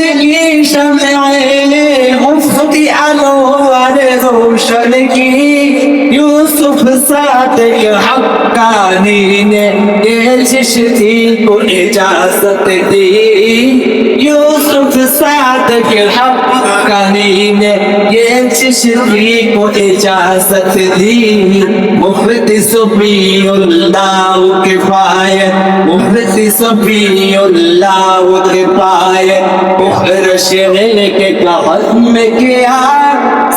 জিন্দগি শমে মুফতি আনোয়ার কানিনে গেছিস দিলকো ইজাজত দি ইউসুফ সাদক হক কানিনে গেছিস দিলকো ইজাজত দি মুফতি সফিউল্লাহ কিফায়ত মুফতি সফিউল্লাহ কিফায়ত মুখরশ কে কহত মে কিয়া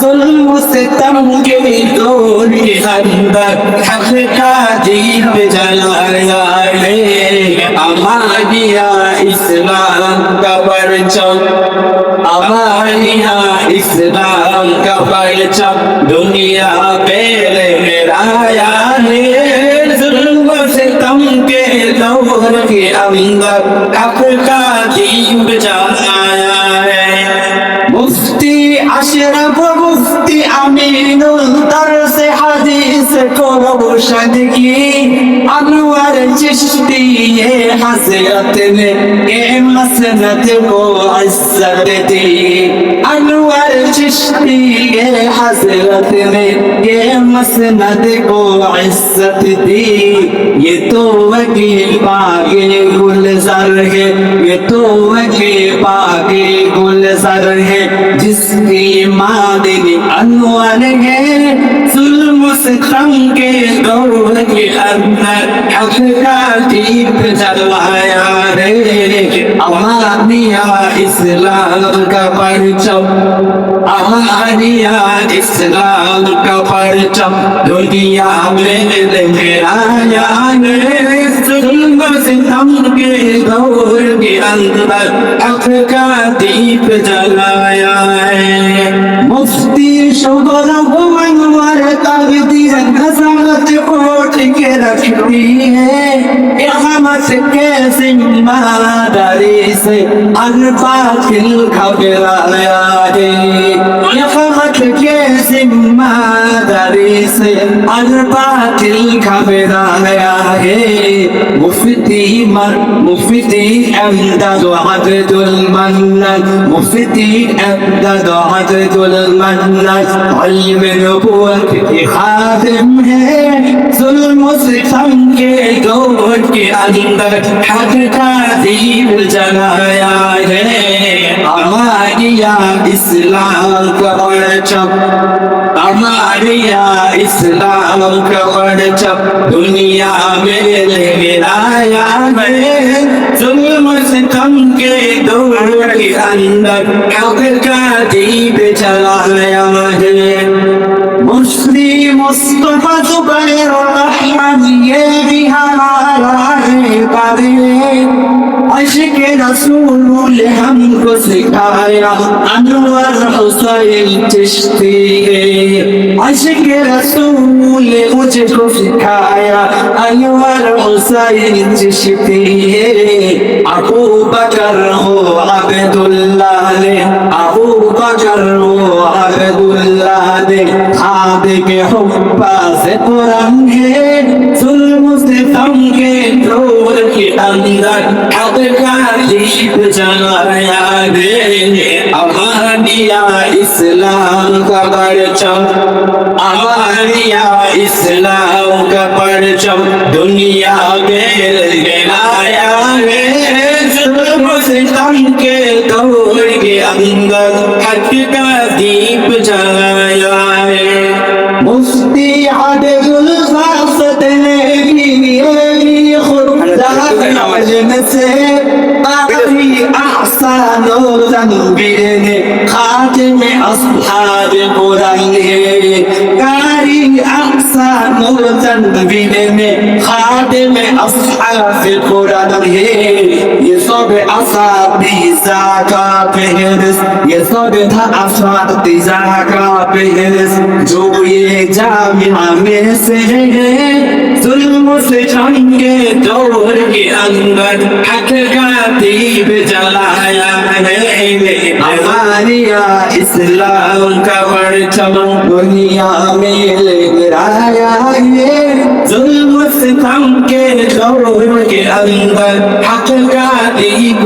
ستم کے دور کے اندر حق کا دیپ جلایا ہے ہماریا اسلام کا پرچم ہماریا اسلام کا پرچم دنیا پہ لہرایا ہے ظلم ستم کے دور کے اندر حق کا دیپ جلایا हदीस को रोशन की अनवर चिश्ती ये हजरत ने ये मसनद को इज्जत दी अनवर चिश्ती ये हजरत ने ये मसनद को इज्जत दी ये तो वकील बागे गुलजार है ये तो वकील बागे تیرے گلزار ہے، جس کی مادن انوار ہے۔ ظلم ستم کے دور کے اندر حق کا دیپ جلوایا رے امانیا اسلام کا پرچم امانیا اسلام کا پرچم۔ دنیا میں لہرایا نے से तंग के दौर के अंदर हक का दीप जलाया है मुफ्ती शुगर अनवर तकदीर नजरत उठ के रखती है रहमत के जिम्मेदारी से अनपाकिल घबराया है रहमत के जिम्मेदारी से अनपाकिल घबराया है मुफ्ती मर मुफ्ती अमदद अब्दुल मन्नन मुफ्ती अमदद अब्दुल मन्नन इल्म नबूवत के खादिम है जुल्म से तंग के दौर کے اندر حق کا دین جلایا ہے ہماریا اسلام کا ورچپ ہماریا اسلام کا ورچپ دنیا میں لہرایا ہے ظلم ستم کے دور کے اندر حق کا دین جلایا ہے مسلم مصطفیٰ زبیر اللہ আশিকে রাসূল হামকো সিখায়া আনোয়ার হুসাইন চিশতি আশিকে রাসূল মুঝকো সিখায়া আনোয়ার হুসাইন চিশতি আবু বকর হো আবদুল্লাহ اندر ادکار دیپ جلایا گے ہماریا اسلام کا پرچم ہماریا اسلام کا پرچم دنیا گیر گرایا گے ظلم ستم کے دور کے اندر حق کا دیپ جلایا افسانہ رنگ خاتم اصحاب کاری خاتم اصحاب ہے یہ سب اصحابی کا پہرس یہ سب تھا اصحابی کا پہرس جو یہ جامعہ میں سے ظلم سے دور کے اندر، حق کا दीप जलाया है हमारिया इस्लाम का परचम दुनिया में लहराया है जुल्म से थम के दौर के अंदर हक का दीप